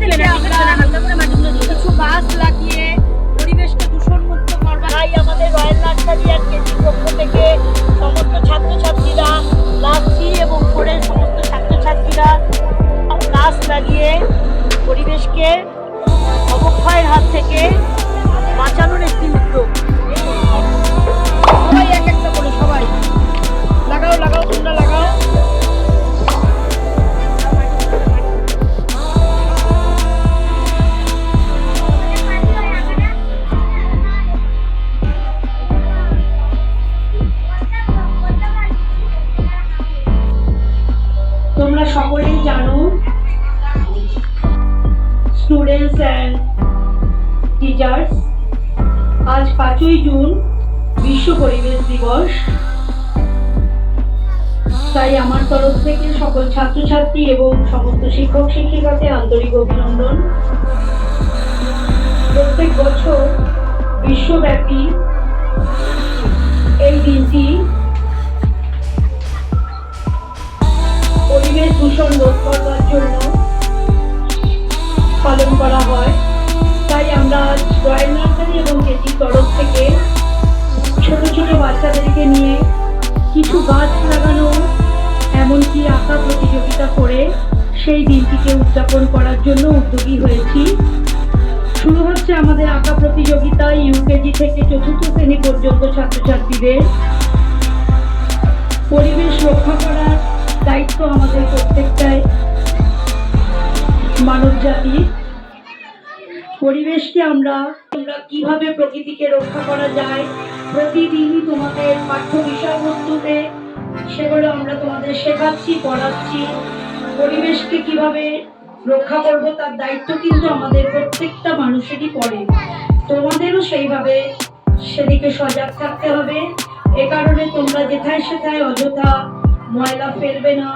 থেকে আমরা কিছু গাছ লাগিয়ে পরিবেশকে দূষণমুক্ত করবার তাই আমাদের রয়্যাল নার্সারি অ্যান্ড কেজির পক্ষ থেকে সমস্ত ছাত্রছাত্রীরা লাচ্ছি এবং ফোরের সমস্ত ছাত্রছাত্রীরা গাছ লাগিয়ে পরিবেশকে অবক্ষয়ের হাত থেকে বাঁচানোর একটি উদ্যোগ। পরিবেশ দিবস। তাই আমার তরফ থেকে সকল ছাত্রছাত্রী এবং সমস্ত শিক্ষক শিক্ষিকাকে আন্তরিক অভিনন্দন। প্রত্যেক বছর বিশ্বব্যাপী এই দিনটি পরিবেশ দূষণ রোধ করবার জন্য পালন করা হয়। তাই আমরা আজ রয়্যাল বাচ্চাদেরকে নিয়ে কিছু গাছ লাগানো, এমনকি আঁকা প্রতিযোগিতা করে সেই দিনটিকে উদযাপন করার জন্য উদ্যোগী হয়েছি। শুরু হচ্ছে আমাদের আঁকা প্রতিযোগিতা ইউকেজি থেকে চতুর্থ শ্রেণি পর্যন্ত ছাত্রছাত্রীদের। পরিবেশ রক্ষা করার দায়িত্ব আমাদের প্রত্যেকটাই। মানব জাতির পরিবেশকে আমরা আমরা কীভাবে প্রকৃতিকে রক্ষা করা যায়, প্রতিদিনই তোমাদের পাঠ্য বিষয়বস্তুতে সেগুলো আমরা তোমাদের শেখাচ্ছি, পড়াচ্ছি। পরিবেশকে কীভাবে রক্ষা করব তার দায়িত্ব কিন্তু আমাদের প্রত্যেকটা মানুষেরই পড়ে। তোমাদেরও সেইভাবে সেদিকে সজাগ থাকতে হবে। এ কারণে তোমরা যেথায় সেথায় অযথা ময়লা ফেলবে না।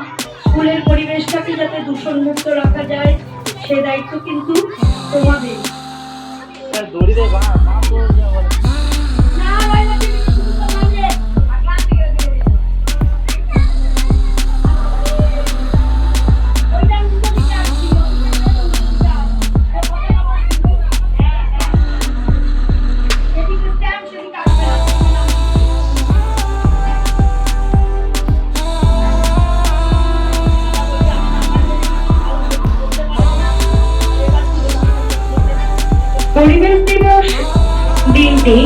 স্কুলের পরিবেশটাকে যাতে দূষণমুক্ত রাখা যায়, সে দায়িত্ব কিন্তু তোমাদের দড়িতে বা দিনটি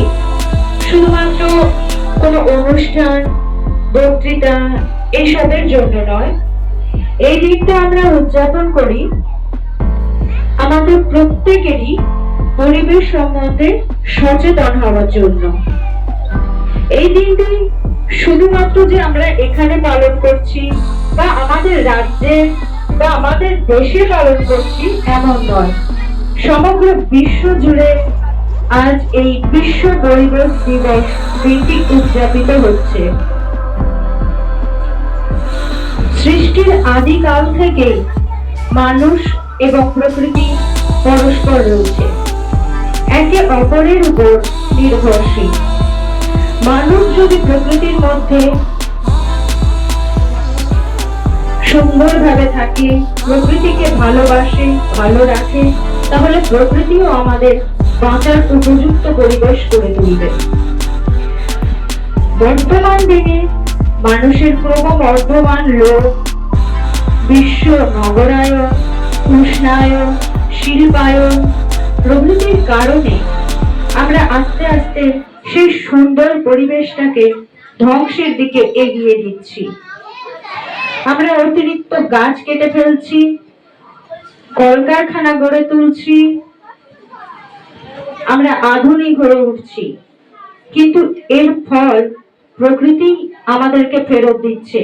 শুধুমাত্র কোনো অনুষ্ঠান, বক্তৃতা এসবের জন্য নয়। এই দিনটা আমরা উদযাপন করি। আমাদের প্রত্যেকেরই পরিবেশ সম্বন্ধে সচেতন হওয়ার জন্য। এই দিনটি শুধুমাত্র যে আমরা এখানে পালন করছি বা আমাদের রাজ্যে বা আমাদের দেশে পালন করছি, এমন নয়। সমগ্র বিশ্ব জুড়ে আজ এই বিশ্ব পরিবেশ দিবস দিনটি উদযাপিত হচ্ছে। সৃষ্টির আদিকাল থেকে মানুষ এবং প্রকৃতি পরস্পর রয়েছে। একে অপরের উপর নির্ভরশীল। মানুষ যদি প্রকৃতির মধ্যে সুন্দরভাবে থাকে, প্রকৃতিকে ভালোবাসে, ভালো রাখে, তাহলে প্রকৃতিও আমাদের বাঁচার উপযুক্ত পরিবেশ করে তুলবে। বর্তমান দিনে মানুষের ক্রমবর্ধমান লোক, বিশ্ব নগরায়ন উষ্ণায়ন শিল্পায়ন প্রভৃতির কারণে আমরা আস্তে আস্তে সেই সুন্দর পরিবেশটাকে ধ্বংসের দিকে এগিয়ে দিচ্ছি। আমরা অতিরিক্ত গাছ কেটে ফেলছি, কলকারখানা গড়ে তুলছি আমরা আধুনিক হয়ে উঠছি। কিন্তু এর ফল প্রকৃতি আমাদেরকে ফেরত দিচ্ছে।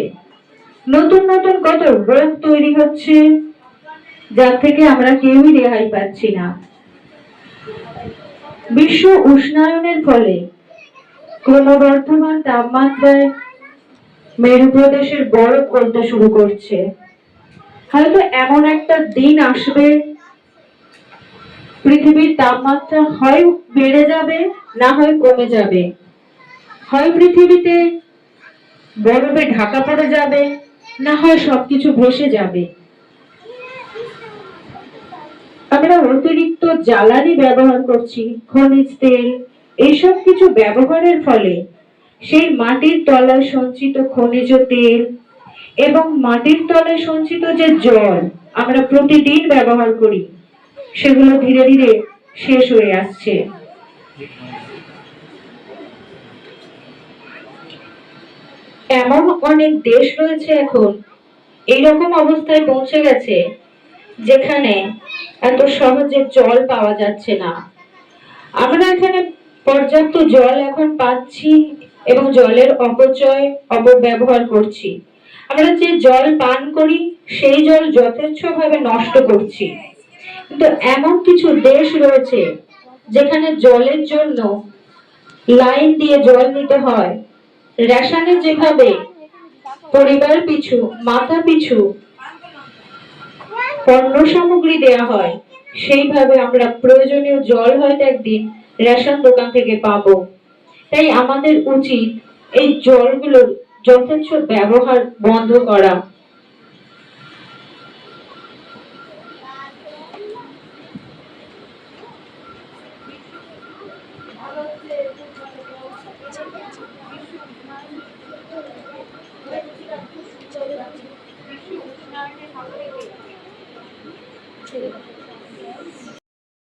নতুন নতুন কত রোগ তৈরি হচ্ছে, যার থেকে আমরা কেউই রেহাই পাচ্ছি না। বিশ্ব উষ্ণায়নের ফলে ক্রমবর্ধমান তাপমাত্রায় মেরু প্রদেশের বরফ গলতে শুরু করছে। হয়তো এমন একটা দিন আসবে পৃথিবীর তাপমাত্রা হয় বেড়ে যাবে, না হয় কমে যাবে। হয় পৃথিবীতে বরফে ঢাকা পড়ে যাবে, না হয় সবকিছু ভেসে যাবে। আমরা অতিরিক্ত জ্বালানি ব্যবহার করছি, খনিজ তেল এইসব কিছু ব্যবহারের ফলে সেই মাটির তলায় সঞ্চিত খনিজ তেল এবং মাটির তলায় সঞ্চিত যে জল আমরা প্রতিদিন ব্যবহার করি সেগুলো ধীরে ধীরে শেষ হয়ে আসছে। এমন অনেক দেশ রয়েছে এখন, এইরকম অবস্থায় পৌঁছে গেছে, যেখানে এত সহজে জল পাওয়া যাচ্ছে না। আমরা এখানে পর্যাপ্ত জল এখন পাচ্ছি এবং জলের অপচয়, অপব্যবহার করছি। আমরা যে জল পান করি, সেই জল যথেচ্ছভাবে নষ্ট করছি। কিন্তু এমন কিছু দেশ রয়েছে যেখানে জলের জন্য লাইন দিয়ে জল নিতে হয়। রেশনে যেভাবে পরিবার পিছু, মাথা পিছু পণ্য সামগ্রী দেয়া হয়, সেইভাবে আমরা প্রয়োজনীয় জল হয়তো একদিন রেশন দোকান থেকে পাবো। তাই আমাদের উচিত এই জলগুলোর যথেচ্ছ ব্যবহার বন্ধ করা।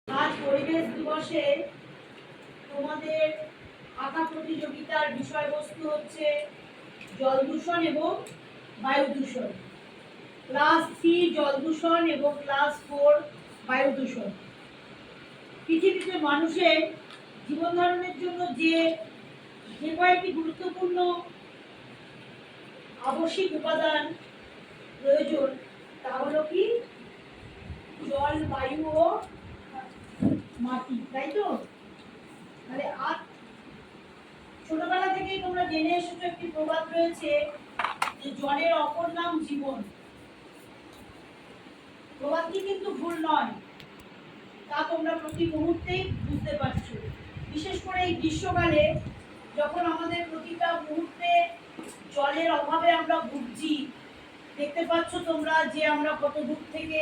আজ পরিবেশ দিবসে তোমাদের আঁকা প্রতিযোগিতার বিষয়বস্তু হচ্ছে জল দূষণ এবং বায়ু দূষণ। ক্লাস থ্রি জল দূষণ এবং ক্লাস ফোর বায়ু দূষণ। পৃথিবীতে মানুষের জীবন ধারণের জন্য যে যে কয়েকটি গুরুত্বপূর্ণ আবশ্যিক উপাদান প্রয়োজন, তা হলো কি? জল, বায়ু ও মাটি, তাই তো? তাহলে আর ছোটবেলা থেকেই তোমরা জেনে এসেছ একটি প্রবাদ রয়েছে যে জলের অপর নাম জীবন। প্রবাদটি কিন্তু ভুল নয়, তা তোমরা প্রতি মুহূর্তেই বুঝতে পারছ। বিশেষ করে এই গ্রীষ্মকালে যখন আমাদের প্রতিটা মুহূর্তে জলের অভাবে আমরা ভুগছি, দেখতে পাচ্ছ তোমরা যে আমরা কত দূর থেকে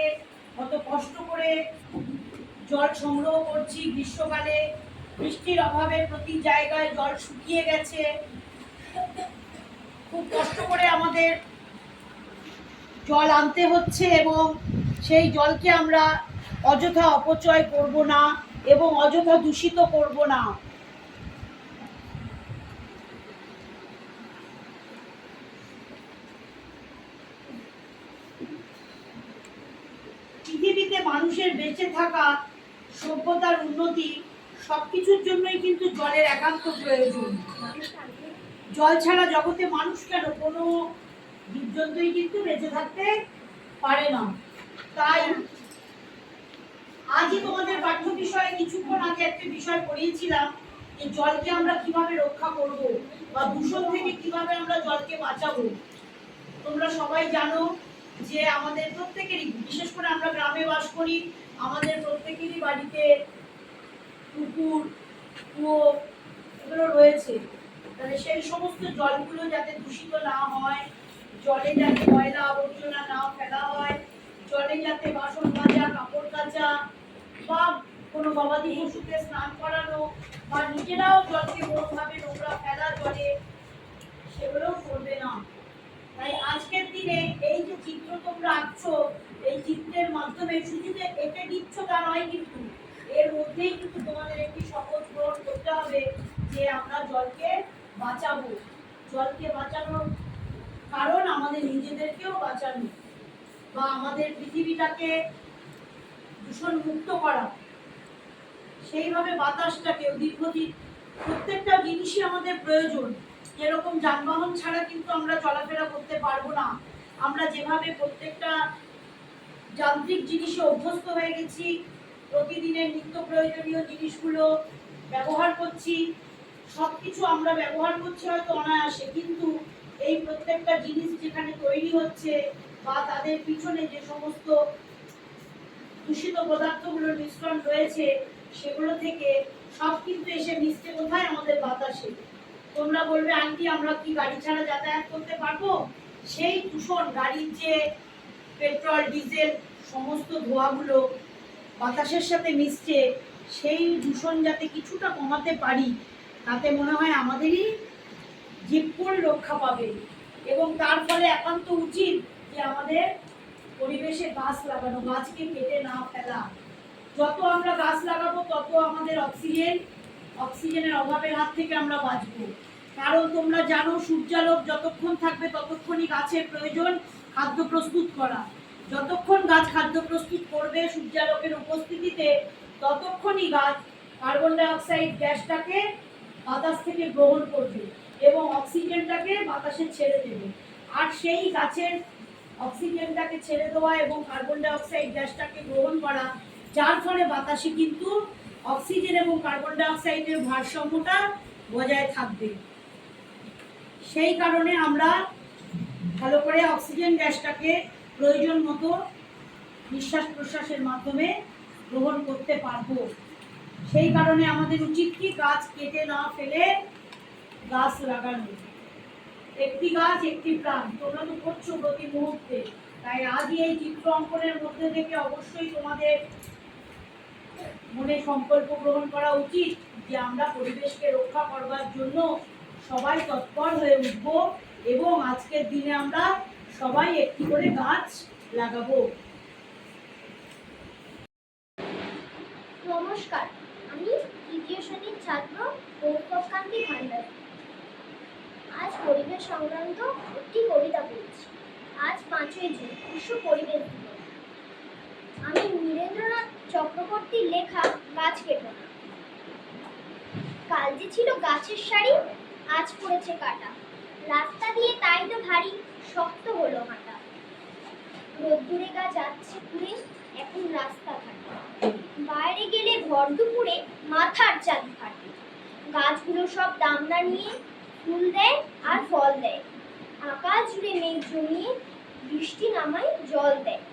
কত কষ্ট করে জল সংগ্রহ করছি। গ্রীষ্মকালে বৃষ্টির অভাবে প্রতি জায়গায় জল শুকিয়ে গেছে। খুব কষ্ট করে আমাদের জল আনতে হচ্ছে এবং সেই জলকে আমরা অযথা অপচয় করব না। এবং অযথা দূষিত করব না। পৃথিবীতে মানুষের বেঁচে থাকা, সভ্যতার উন্নতি সবকিছুর জন্যই কিন্তু জলের একান্ত প্রয়োজন। জল ছাড়া জগতে মানুষ কেন? কোনো জীবজন্তুই কিন্তু বেঁচে থাকতে পারে না। তাই আজই তোমাদের পাঠ্য বিষয়ে কিছুক্ষণ আগে একটা বিষয় পড়িয়েছিলাম যে জলকে আমরা কীভাবে রক্ষা করব বা দূষণ থেকে কীভাবে আমরা জলকে বাঁচাবো। তোমরা সবাই জানো যে আমাদের প্রত্যেকেরই, বিশেষ করে আমরা গ্রামে বাস করি, আমাদের প্রত্যেকেরই বাড়িতে পুকুর, কুয়ো এগুলো রয়েছে। তাহলে সেই সমস্ত জলগুলো যাতে দূষিত না হয়, জলে যাতে ময়লা আবর্জনা না ফেলা হয়, জলে যাতে বাসন মাজা, কাপড় কাচা বা কোনো গবাদি পশুকে স্নান করানো বা নিজেরাও জলকে কোনোভাবে নোংরা ফেলা জলে সেগুলো করবে না। তাই আজকের দিনে এই যে চিত্র তোমরা আঁকছো, এই চিত্রের মাধ্যমে শুধু যে এঁকে দিচ্ছ তা নয় কিন্তু এর মধ্যেই কিন্তু তোমাদের একটি শপথ গ্রহণ করতে হবে যে আমরা জলকে বাঁচাবো। জলকে বাঁচানোর কারণ আমাদের নিজেদেরকেও বাঁচানো বা আমাদের পৃথিবীটাকে দূষণ মুক্ত করা। সেইভাবে বাতাসটাকে দীর্ঘদিন প্রত্যেকটা জিনিসই আমাদের প্রয়োজন। যেরকম যানবাহন ছাড়া কিন্তু আমরা চলাফেরা করতে পারব না। আমরা যেভাবে প্রত্যেকটা যান্ত্রিক জিনিসে অভ্যস্ত হয়ে গেছি, প্রতিদিনের নিত্য প্রয়োজনীয় জিনিসগুলো ব্যবহার করছি সব কিছু আমরা ব্যবহার করছি হয়তো অনায়াসে, কিন্তু এই প্রত্যেকটা জিনিস যেখানে তৈরি হচ্ছে বা তাদের পিছনে যে সমস্ত দূষিত পদার্থগুলোর মিশ্রণ রয়েছে, সেগুলো থেকে সব কিন্তু এসে মিশছে কোথায়? আমাদের বাতাসে। তোমরা বলবে, আন্টি, আমরা কি গাড়ি ছাড়া যাতায়াত করতে পারব? সেই দূষণ, গাড়ির যে পেট্রোল, ডিজেল, সমস্ত ধোঁয়াগুলো বাতাসের সাথে মিশছে, সেই দূষণ যাতে কিছুটা কমাতে পারি, তাতে মনে হয় আমাদেরই জীবকুল রক্ষা পাবে। এবং তার ফলে একান্ত উচিত যে আমাদের পরিবেশে গাছ লাগানো, গাছকে কেটে না ফেলা। যত আমরা গাছ লাগাবো, তত আমাদের অক্সিজেন, অক্সিজেনের অভাবের হাত থেকে আমরা বাঁচবো। কারণ তোমরা জানো, সূর্যালোক যতক্ষণ থাকবে, ততক্ষণই গাছের প্রয়োজন খাদ্য প্রস্তুত করা। যতক্ষণ গাছ খাদ্য প্রস্তুত করবে সূর্যালোকের উপস্থিতিতে, ততক্ষণই গাছ কার্বন ডাই অক্সাইড গ্যাসটাকে বাতাস থেকে গ্রহণ করবে এবং অক্সিজেনটাকে বাতাসে ছেড়ে দেবে। আর সেই গাছের অক্সিজেনটাকে ছেড়ে দেওয়া এবং কার্বন ডাই অক্সাইড গ্যাসটাকে গ্রহণ করা, যার ফলে বাতাসে কিন্তু অক্সিজেন এবং কার্বন ডাই অক্সাইডের ভারসাম্যটা বজায় থাকবে। সেই কারণে আমরা ভালো করে অক্সিজেন গ্যাসটাকে প্রয়োজন মতো নিঃশ্বাস প্রশ্বাসের মাধ্যমে গ্রহণ করতে পারব। সেই কারণে আমাদের উচিত কি গাছ কেটে না ফেলে গাছ লাগানো। একটি গাছ, একটি প্রাণ। তোমরা তো করছ প্রতি মুহূর্তে। তাই আজই এই চিত্র অঙ্কনের মধ্যে থেকে অবশ্যই তোমাদের মনে সংকল্প গ্রহণ করা উচিত যে আমরা পরিবেশকে রক্ষা করবার জন্য সবাই তৎপর হয়ে উঠবো এবং আজকের দিনে আমরা সবাই একটি করে গাছ লাগাবো। নমস্কার, আমি তৃতীয় শ্রেণির ছাত্র গৌতমকান্তি ভান্ডারী। আজ পরিবেশ সংক্রান্ত একটি কবিতা পড়ছি। আজ পাঁচই জুন, বিশ্ব পরিবেশ দিবস। আমি নীরেন্দ্রনাথ চক্রবর্তীর লেখা গাছ কেটো না। কাল যে ছিল গাছের শাড়ি আজ পড়েছে কাটা। রাস্তা দিয়ে তাই তো ভারী, শক্ত হলো হাঁটা। রোদ্দুরে গা যাচ্ছে পুরে এখন রাস্তা ঘাটে। বাইরে গেলে ভর দুপুরে, মাথার চাঁদ ফাটে। গাছগুলো সব দামনা নিয়ে ফুল দেয় আর ফল দেয়। আকাশ জুড়ে মেঘ জমিয়ে বৃষ্টি নামায় জল দেয়।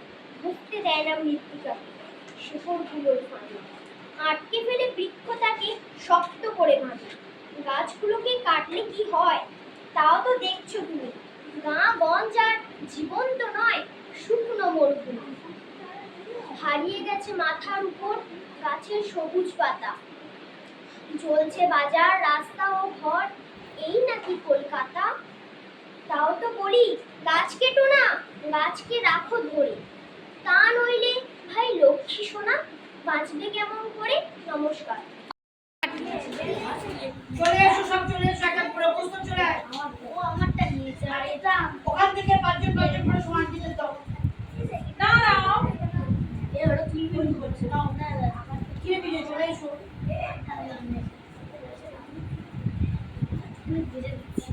ঢুকতে দেয় না মৃত্তিকাকে শেকড়গুলোর ফাঁদে। আটকে ফেলে বৃক্ষটাকে শক্ত করে বাঁধে। গাছগুলোকে কাটলে কি হয়? তাও তো দেখছ তুমি। গা গঞ্জ আর জীবন্ত নয়, শুকনো মরুভূমি। হারিয়ে গেছে মাথার উপর গাছের সবুজ পাতা। জ্বলছে বাজার, রাস্তা ও ঘর। এই নাকি কলকাতা তাও তো বলি গাছ কেটো না গাছকে রাখো ধরে তা নইলে ভাই লক্ষ্মী সোনা বাঁচবে কেমন করে নমস্কার চলে এসো সব চলে এসো একটা পুরো প্রশ্ন চলে ও আমারটা নিয়েছে আর এটা ওখান থেকে পাঁচজন পাঁচজন করে সমান দিতে দাও দাঁড়াও এবার তুমি বন্ধু করছে না না কি বিজে চলে এসো আমি বুঝে দিচ্ছি